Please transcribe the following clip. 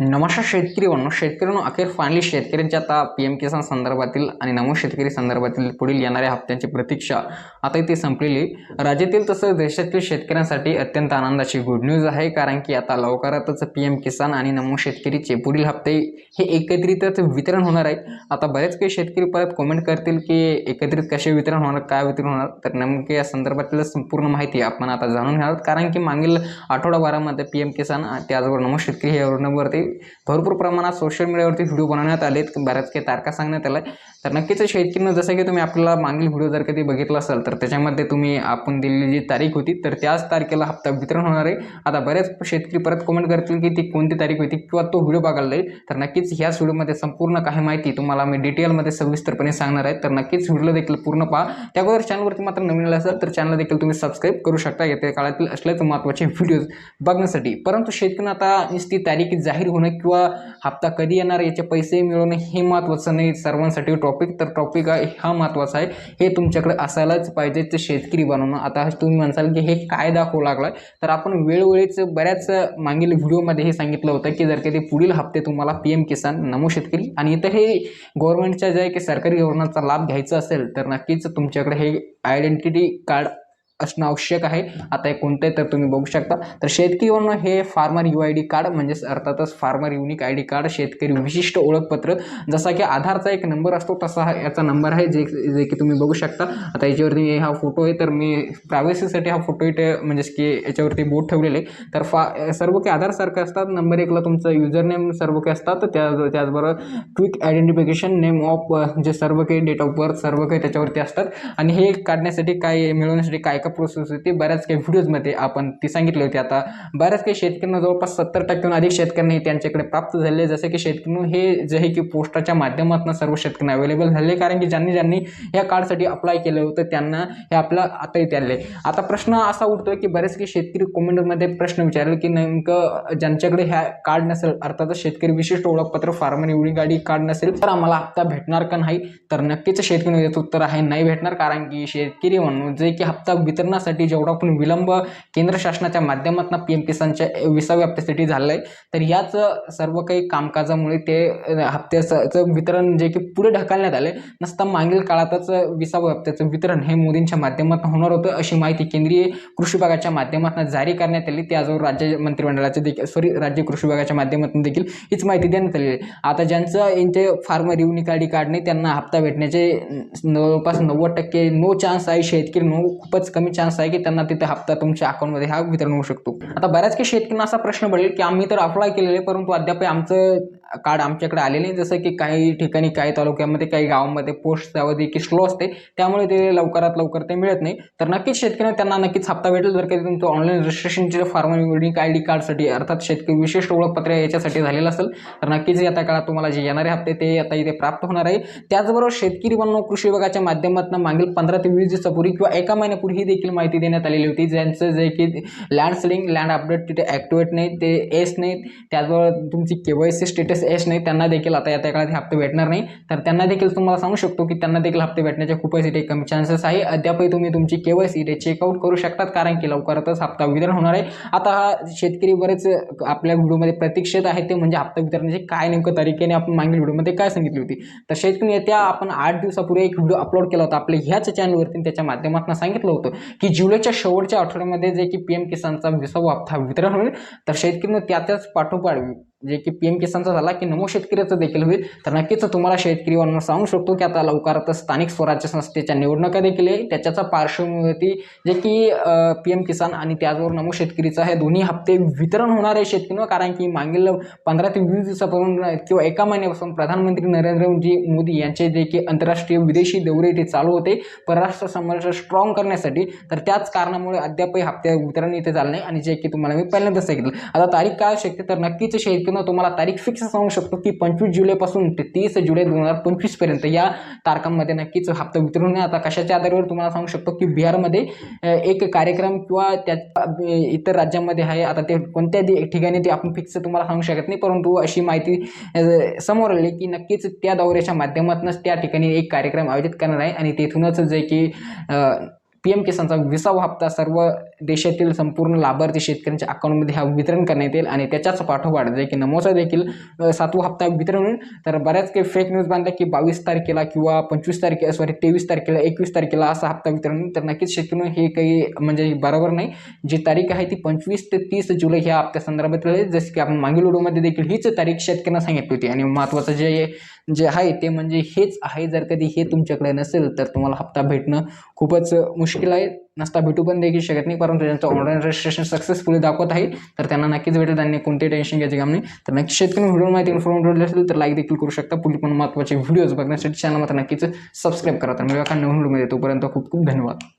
नमस्कार शेतकरी बनो शेतकऱ्यांनो अखेर फायनली शेतकऱ्यांच्या आता पी एम किसान संदर्भातील आणि नमो शेतकरी संदर्भातील पुढील येणाऱ्या हप्त्यांची प्रतीक्षा आता इथे संपलेली. राज्यातील तसंच देशातील शेतकऱ्यांसाठी अत्यंत आनंदाची गुड न्यूज आहे कारण की आता लवकरातच पी एम किसान आणि नमो शेतकरीचे पुढील हप्ते हे एकत्रितच वितरण होणार आहे. आता बरेच काही शेतकरी परत कमेंट करतील की एकत्रित कसे वितरण होणार काय वितरण होणार? तर नेमके या संदर्भातील संपूर्ण माहिती आपण आता जाणून घेणार कारण की मागील आठवडाभरामध्ये पी एम किसान आणि त्याचबरोबर नमो शेतकरी या योजनेवरती भरपूर प्रमाणात सोशल मीडियावरती व्हिडिओ बनवण्यात आलेत. बऱ्याच काही तारखा सांगण्यात आल्या तर नक्कीच शेतकरीनं जसं की तुम्ही आपल्याला मागील व्हिडिओ जर कधी बघितला असाल तर त्याच्यामध्ये तुम्ही आपण दिलेली जी तारीख होती तर त्याच तारखेला हप्ता वितरण होणार आहे. आता बरेच शेतकरी परत कमेंट करतील की ती कोणती तारीख होती किंवा तो व्हिडिओ बघायला जाईल. तर नक्कीच ह्याच व्हिडिओमध्ये संपूर्ण काही माहिती तुम्हाला मी डिटेलमध्ये सविस्तरपणे सांगणार आहे. तर नक्कीच व्हिडिओ देखील पूर्ण पहा. त्याबरोबर चॅनलवरती मात्र नवीन असेल तर चॅनल देखील तुम्ही सबस्क्राईब करू शकता. येत्या काळातील असल्याच महत्त्वाचे व्हिडिओज बघण्यासाठी. परंतु शेतकऱ्यांना आता नुसती तारीख जाहीर होणं किंवा हप्ता कधी येणार याचे पैसे मिळवणं हे महत्त्वाचं नाही. सर्वांसाठी टॉपिक तर टॉपिक हा महत्त्वाचा आहे. हे तुमच्याकडे असायलाच पाहिजे ते शेतकरी बनवणं. आता तुम्ही म्हणसाल की हे काय दाखवू लागलं तर आपण वेळोवेळीच बऱ्याच मागील व्हिडिओमध्ये हे सांगितलं होतं की जर कधी पुढील हप्ते तुम्हाला पी एम किसान नमो शेतकरी आणि इतर हे गव्हर्नमेंटच्या जे की सरकारी योजनांचा लाभ घ्यायचा असेल तर नक्कीच तुमच्याकडे हे आयडेंटिटी कार्ड असणं आवश्यक आहे. आता हे कोणतं आहे तर तुम्ही बघू शकता. तर शेतकरीवरनं हे farmer U I D card म्हणजेच अर्थातच farmer unique I D card शेतकरी विशिष्ट ओळखपत्र. जसा की आधारचा एक नंबर असतो तसा हा याचा नंबर आहे जे जे की तुम्ही बघू शकता. आता याच्यावरती हा फोटो आहे तर मी प्रायव्हसीसाठी हा फोटो इथे म्हणजेच की याच्यावरती बोट ठेवलेले तर फा सर्व काही आधारसारखं असतात नंबर एकला तुमचं युजर नेम सर्व काही असतात. त्या त्याचबरोबर क्विक आयडेंटिफिकेशन नेम ऑफ जे सर्व काही डेट ऑफ बर्थ सर्व काही त्याच्यावरती असतात. आणि हे काढण्यासाठी काय मिळवण्यासाठी काय काय प्रोसेस होती बऱ्याच काही व्हिडिओजमध्ये आपण ती सांगितली होती. आता बऱ्याच काही शेतकऱ्यांना जवळपास सत्तर टक्क्याहून अधिक शेतकऱ्यांनी हे त्यांच्याकडे प्राप्त झाले. जसे की शेतकऱ्यांनी हे जे आहे की पोस्टाच्या माध्यमातून सर्व शेतकऱ्यांना अवेलेबल झाले. कारण की ज्यांनी ज्यांनी या कार्डसाठी अप्लाय केलं होतं त्यांना हे आपलं आता इथे आले. आता प्रश्न असा उठतोय की बरेच काही शेतकरी कमेंटमध्ये प्रश्न विचारले की नेमकं ज्यांच्याकडे ह्या कार्ड नसेल अर्थातच शेतकरी विशिष्ट ओळखपत्र फार्मर एवढी गाडी कार्ड नसेल तर आम्हाला हप्ता भेटणार का नाही? तर नक्कीच शेतकरी उत्तर आहे नाही भेटणार. कारण की शेतकरी म्हणून जे की हप्ता वितरणासाठी जेवढा पण विलंब केंद्र शासनाच्या माध्यमातून पी एम किसानच्या विसाव्या हप्त्यासाठी झालं आहे तर याच सर्व काही कामकाजामुळे ते हप्त्याचं वितरण जे की पुढे ढकलण्यात आले नसता मागील काळातच विसाव्या हप्त्याचं वितरण हे मोदींच्या माध्यमातून होणार होतं अशी माहिती केंद्रीय कृषी विभागाच्या माध्यमातून जारी करण्यात आली. त्याजवळ राज्य मंत्रिमंडळाचे देखील सॉरी राज्य कृषी विभागाच्या माध्यमातून देखील हीच माहिती देण्यात आली आहे. आता ज्यांचं यांचे farmer unique I D card नाही त्यांना हप्ता भेटण्याचे जवळपास नव्वद टक्के नो चान्स आहे. शेतकरी नो खूपच कमी चान्स आहे की त्यांना तिथे हप्ता तुमच्या अकाउंटमध्ये हा वितरण होऊ शकतो. आता बऱ्याच काही शेतकऱ्यांना असा प्रश्न पडेल की आम्ही तर अप्लाय केलेले परंतु अद्याप आमचं कार्ड आमच्याकडे आलेले नाही जसं की काही ठिकाणी काही तालुक्यामध्ये काही गावामध्ये पोस्ट त्यावधी की स्लो असते. त्यामुळे ते लवकरात लवकर ते मिळत नाही. तर नक्कीच शेतकऱ्यांना त्यांना नक्कीच हप्ता भेटेल. जर काही तुमचं ऑनलाईन रजिस्ट्रेशनचे फॉर्म युनिक आय डी कार्डसाठी अर्थात शेतकरी विशिष्ट ओळखपत्र याच्यासाठी झालेलं असेल तर नक्कीच येत्या काळात तुम्हाला जे येणारे हप्ते ते आता इथे प्राप्त होणार आहे. त्याचबरोबर शेतकरी बनणं कृषी विभागाच्या माध्यमातून मागील पंधरा ते वीस दिवसापूर्वी किंवा एका महिन्यापूर्वी ही देखील माहिती देण्यात आलेली होती. ज्यांचं जे की लँड सेलिंग लँड अपडेट तिथे ॲक्टिवेट नाही ते एस नाहीत. त्याचबरोबर तुमची के वाय सी एस नाही त्यांना देखील आता येत्या काळात हे हप्ते भेटणार नाही. तर त्यांना देखील तुम्हाला सांगू शकतो की त्यांना देखील हप्ते भेटण्याचे खूपच इथे कमी चान्सेस आहे. अद्यापही तुम्ही तुमची केवायसी वाय इथे चेकआउट करू शकतात कारण की लवकरच हप्ता वितरण होणार आहे. आता हा शेतकरी बरेच आपल्या व्हिडिओमध्ये प्रतीक्षेत आहे ते म्हणजे हप्ता वितरणाची काय नेमकं तारीखेने आपण मागील व्हिडिओमध्ये काय सांगितली होती. तर शेतकरी येत्या आपण आठ दिवसापूर्वी एक व्हिडिओ अपलोड केला होता आपल्या ह्याच चॅनलवरती त्याच्या माध्यमातून सांगितलं होतं की जुलैच्या शेवटच्या आठवड्यामध्ये जे की पी एम किसानचा विसावा हप्ता वितरण होईल. तर शेतकरी त्याच्याच पाठोपाठ जे की पी एम किसानचा झाला की नमो शेतकऱ्याचं देखील होईल. तर नक्कीच तुम्हाला शेतकरी सांगू शकतो की आता लवकरातच स्थानिक स्वराज्य संस्थेच्या निवडणुका देखील आहे. त्याच्याचा पार्श्वभूमीवरती जे की पी एम किसान आणि त्याचबरोबर नमो शेतकरीचा हे दोन्ही हप्ते वितरण होणार आहे शेतकऱ्यांना कारण की मागील पंधरा ते वीस दिवसापासून किंवा एका महिन्यापासून प्रधानमंत्री नरेंद्र मोदी यांचे जे की आंतरराष्ट्रीय विदेशी दौरे ते चालू होते परराष्ट्र संबंध स्ट्रॉंग करण्यासाठी. तर त्याच कारणामुळे अद्यापही हप्ते वितरण इथे झालं नाही. आणि जे की तुम्हाला मी पहिल्यांदाच सांगितलं. आता तारीख काय शकते? तर नक्कीच शेतकरी पद्धतीनं तुम्हाला तारीख फिक्स सांगू शकतो की पंचवीस जुलैपासून ते तीस जुलै दोन हजार पंचवीसपर्यंत या तारखांमध्ये नक्कीच हप्ता वितरून आता कशाच्या आधारावर तुम्हाला सांगू शकतो की बिहारमध्ये एक कार्यक्रम किंवा त्या इतर राज्यांमध्ये आहे. आता ते कोणत्या ठिकाणी ते आपण फिक्स तुम्हाला सांगू शकत नाही परंतु अशी माहिती समोर आली की नक्कीच त्या दौऱ्याच्या माध्यमातूनच त्या ठिकाणी एक कार्यक्रम आयोजित करणार आहे. आणि तेथूनच जे की पी एम किसानचा विसावा हप्ता सर्व देशातील संपूर्ण लाभार्थी शेतकऱ्यांच्या अकाउंटमध्ये हा वितरण करण्यात येईल आणि त्याच्याच पाठोपाठ जे की नमोचा देखील सातवा हप्ता वितरण होईल. तर बऱ्याच काही फेक न्यूज बांधल्या की बावीस तारखेला किंवा पंचवीस तारखेला सॉरी तेवीस तारखेला एकवीस तारखेला असा हप्ता वितरण होईल. तर नक्कीच शेतकरी हे काही म्हणजे बरोबर नाही. जी तारीख आहे ती पंचवीस ते तीस जुलै ह्या हप्त्या संदर्भात आहे. जसं की आपण मागील व्हिडिओमध्ये देखील हीच तारीख शेतकऱ्यांना सांगितली होती. आणि महत्त्वाचं जे जे आहे ते म्हणजे हेच आहे. जर कधी हे तुमच्याकडे नसेल तर तुम्हाला हप्ता भेटणं खूपच मुश्किल आहे. नसता भेटू पण देखील शकत नाही. परंतु त्यांचं ऑनलाईन रजिस्ट्रेशन सक्सेसफुली दाखवत आहे तर त्यांना नक्कीच भेटेल. त्यांनी कोणते टेन्शन घ्यायचे काम नाही. तर नक्की शेतकरी व्हिडिओ माहिती इन्फॉर्मेटिव्ह असेल तर लाईक देखील करू शकता. पुढील पण महत्त्वाचे व्हिडिओज बघण्यासाठी चॅनल मात्र नक्कीच सबस्क्राईब करा. तर मी एका नवीन व्हिडिओमध्ये तोपर्यंत खूप खूप धन्यवाद.